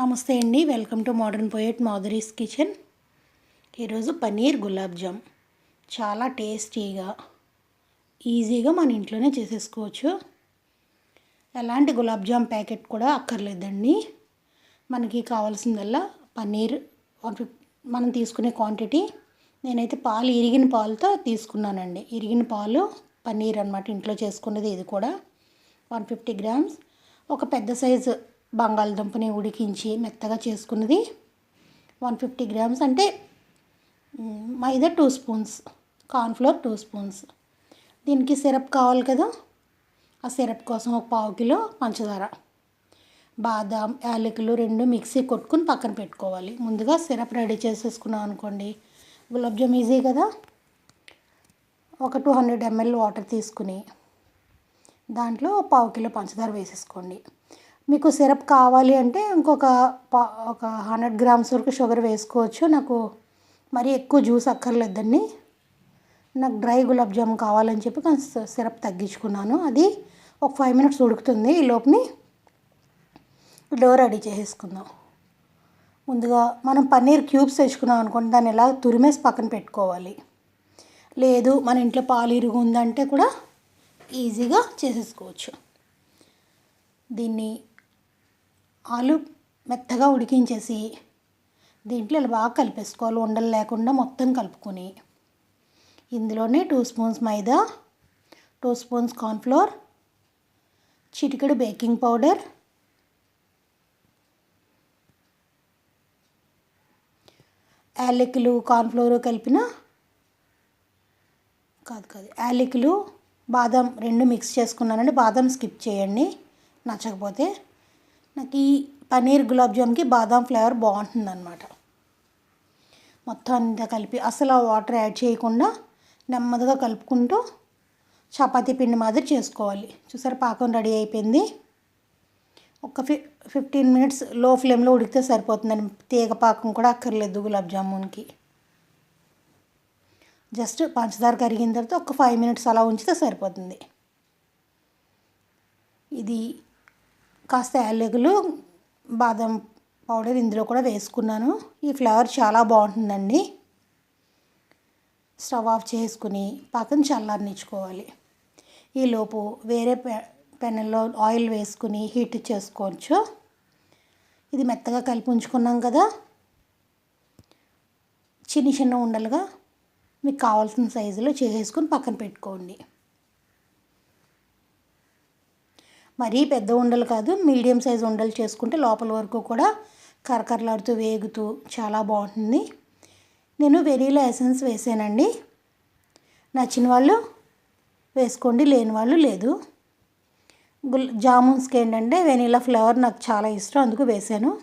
నమస్తే అండి. Welcome to modern poet Madhuri's kitchen. ఈరోజు పన్నీర్ గులాబ్ జామ్. చాలా టేస్టీగా ఈజీగా మన ఇంట్లోనే చేసేసుకోవచ్చు. ఎలాంటి గులాబ్ జామ్ ప్యాకెట్ కూడా అక్కర్లేదండి. మనకి కావాల్సిందల్లా పన్నీర్ వన్ ఫిఫ్ మనం తీసుకునే క్వాంటిటీ. నేనైతే పాలు ఇరిగిన పాలతో తీసుకున్నానండి. ఇరిగిన పాలు పన్నీర్ అనమాట ఇంట్లో చేసుకున్నది ఇది కూడా. One fifty grams. ఒక పెద్ద సైజు బంగాళదుంపని ఉడికించి మెత్తగా చేసుకున్నది వన్ ఫిఫ్టీ గ్రామ్స్ అంటే maida two spoons cornflour two spoons. దీనికి సిరప్ కావాలి కదా ఆ సిరప్ కోసం ఒక పావు కిలో పంచదార బాదాం యాలకులు రెండు మిక్సీ కొట్టుకుని పక్కన పెట్టుకోవాలి. ముందుగా సిరప్ రెడీ చేసేసుకున్నాం అనుకోండి గులాబ్ జామ్ ఈజీ కదా. ఒక టూ హండ్రెడ్ ఎంఎల్ వాటర్ తీసుకుని దాంట్లో పావు కిలో పంచదార వేసేసుకోండి. మీకు సిరప్ కావాలి అంటే ఇంకొక పా ఒక హండ్రెడ్ గ్రామ్స్ వరకు షుగర్ వేసుకోవచ్చు. నాకు మరీ ఎక్కువ జ్యూస్ అక్కర్లేదండి నాకు డ్రై గులాబ్ జామ్ కావాలని చెప్పి కొంచెం సిరప్ తగ్గించుకున్నాను. అది ఒక ఫైవ్ మినిట్స్ ఉడుకుతుంది. ఈ లోపుని డో రెడీ చేసేసుకుందాం. ముందుగా మనం పన్నీర్ క్యూబ్స్ తెచ్చుకున్నాం అనుకోండి దాన్ని ఎలా తురిమేసి పక్కన పెట్టుకోవాలి. లేదు మన ఇంట్లో పాలు ఇరుగు ఉందంటే కూడా ఈజీగా చేసేసుకోవచ్చు. దీన్ని ఆలు మెత్తగా ఉడికించేసి దీంట్లో ఇలా బాగా కలిపేసుకోవాలి. ఉండలు లేకుండా మొత్తం కలుపుకొని. ఇందులోనే two spoons maida two spoons cornflour చిటికెడు బేకింగ్ పౌడర్ యాలకులు కార్న్ఫ్లోర్ కలిపిన కాదు కాదు యాలకులు బాదం రెండు మిక్స్ చేసుకున్నానండి. బాదం స్కిప్ చేయండి. నచ్చకపోతే నాకు ఈ పన్నీర్ గులాబ్ జామ్కి బాదం ఫ్లేవర్ బాగుంటుంది అనమాట మొత్తం అంతా కలిపి అసలు ఆ వాటర్ యాడ్ చేయకుండా నెమ్మదిగా కలుపుకుంటూ చపాతీ పిండి మాదిరి చేసుకోవాలి. చూసారు పాకం రెడీ అయిపోయింది. ఒక ఫి ఫిఫ్టీన్ మినిట్స్లో ఫ్లేమ్లో ఉడికితే సరిపోతుందండి తీగ పాకం కూడా అక్కర్లేదు గులాబ్ జామున్కి. జస్ట్ పంచదార కరిగిన తర్వాత ఒక ఫైవ్ మినిట్స్ అలా ఉంచితే సరిపోతుంది. ఇది కాస్త యాలకులు బాదం పౌడర్ ఇందులో కూడా వేసుకున్నాను. ఈ ఫ్లేవర్ చాలా బాగుంటుందండి. స్టవ్ ఆఫ్ చేసుకుని పక్కన చల్లారనిచ్చుకోవాలి. ఈలోపు వేరే పె పెనంలో ఆయిల్ వేసుకుని హీట్ చేసుకోవచ్చు. ఇది మెత్తగా కలిపి ఉంచుకున్నాం కదా. చిన్న చిన్న ఉండలుగా మీకు కావాల్సిన సైజులో చేసేసుకుని పక్కన పెట్టుకోండి. మరీ పెద్ద ఉండలు కాదు మీడియం సైజు ఉండలు చేసుకుంటే లోపల వరకు కూడా కరకరలాడుతూ వేగుతూ చాలా బాగుంటుంది. నేను వెనీలా ఎసెన్స్ వేసానండి. నచ్చిన వాళ్ళు వేసుకోండి లేని వాళ్ళు లేదు. గుల్ జామున్స్కి ఏంటంటే వెనీలా ఫ్లేవర్ నాకు చాలా ఇష్టం అందుకు వేసాను.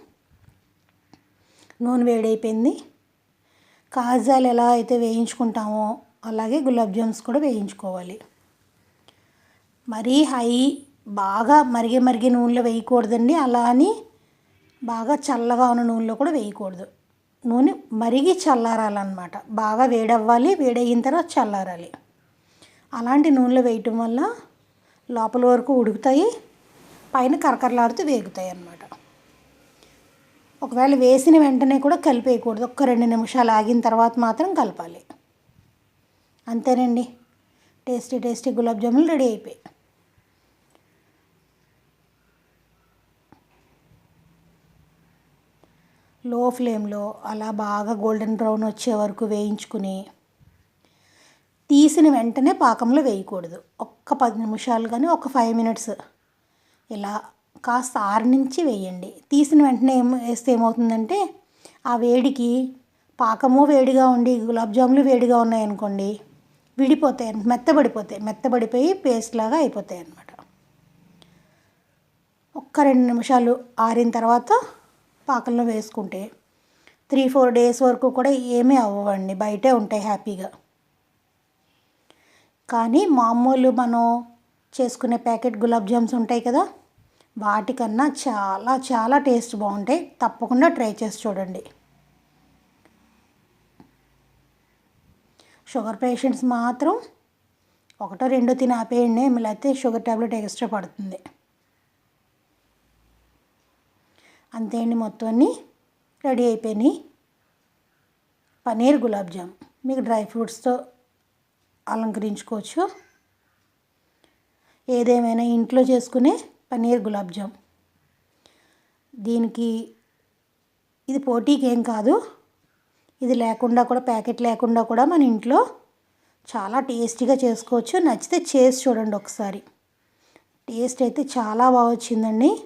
నూనె వేడైపోయింది. కాజాలు ఎలా అయితే వేయించుకుంటామో అలాగే గులాబ్ జామ్స్ కూడా వేయించుకోవాలి. మరీ హై బాగా మరిగే మరిగే నూనెలో వేయకూడదండి. అలా అని బాగా చల్లగా ఉన్న నూనెలో కూడా వేయకూడదు. నూనె మరిగి చల్లారాలన్నమాట. బాగా వేడవ్వాలి వేడయిన తర్వాత చల్లారాలి. అలాంటి నూనెలో వేయటం వల్ల లోపల వరకు ఉడుకుతాయి పైన కరకరలాడుతూ వేగుతాయి అన్నమాట. ఒకవేళ వేసిన వెంటనే కూడా కలిపేయకూడదు. ఒక్క రెండు నిమిషాలు ఆగిన తర్వాత మాత్రం కలపాలి. అంతేనండి. టేస్టీ టేస్టీ గులాబ్ జాములు రెడీ అయిపోయాయి. లో ఫ్లేమ్లో అలా బాగా గోల్డెన్ బ్రౌన్ వచ్చే వరకు వేయించుకుని తీసిన వెంటనే పాకంలో వేయకూడదు. ఒక్క పది నిమిషాలు కానీ ఒక ఫైవ్ మినిట్స్ ఇలా కాస్త ఆరనించి వేయండి. తీసిన వెంటనే ఏం వేస్తే ఏమవుతుందంటే ఆ వేడికి పాకము వేడిగా ఉండి గులాబ్ జాములు వేడిగా ఉన్నాయనుకోండి విడిపోతాయి మెత్తబడిపోతాయి. మెత్తబడిపోయి పేస్ట్ లాగా అయిపోతాయి అన్నమాట. ఒక్క రెండు నిమిషాలు ఆరిన తర్వాత పాకల్లో వేసుకుంటే త్రీ ఫోర్ డేస్ వరకు కూడా ఏమీ అవ్వండి బయటే ఉంటాయి హ్యాపీగా. కానీ మామూలు మనం చేసుకునే ప్యాకెట్ గులాబ్ జామ్స్ ఉంటాయి కదా వాటికన్నా చాలా చాలా టేస్ట్ బాగుంటాయి. తప్పకుండా ట్రై చేసి చూడండి. షుగర్ పేషెంట్స్ మాత్రం ఒకటో రెండో తిని ఆపేయండి. లేకపోతే షుగర్ ట్యాబ్లెట్ ఎక్స్ట్రా పడుతుంది. అంతే అండి మొత్తం అన్నీ రెడీ అయిపోయినాయి. పన్నీర్ గులాబ్ జామ్. మీకు డ్రై ఫ్రూట్స్తో అలంకరించుకోవచ్చు. ఏదేమైనా ఇంట్లో చేసుకునే పన్నీర్ గులాబ్ జామ్. దీనికి ఇది పోటీకి ఏం కాదు. ఇది లేకుండా కూడా ప్యాకెట్ లేకుండా కూడా మన ఇంట్లో చాలా టేస్టీగా చేసుకోవచ్చు. నచ్చితే చేసి చూడండి ఒకసారి. టేస్ట్ అయితే చాలా బాగా వచ్చిందండి.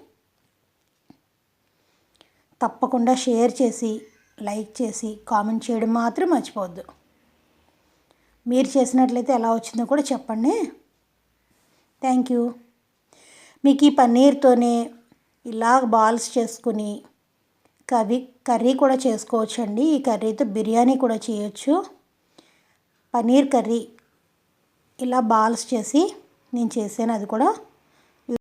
తప్పకుండా షేర్ చేసి లైక్ చేసి కామెంట్ చేయడం మాత్రం మర్చిపోవద్దు. మీరు చేసినట్లయితే ఎలా వచ్చిందో కూడా చెప్పండి. Thank you. మీకు ఈ పన్నీర్తోనే ఇలా బాల్స్ చేసుకుని కర్రీ కర్రీ కూడా చేసుకోవచ్చు అండి ఈ కర్రీతో బిర్యానీ కూడా చేయొచ్చు. పన్నీర్ కర్రీ ఇలా బాల్స్ చేసి నేను చేశాను అది కూడా.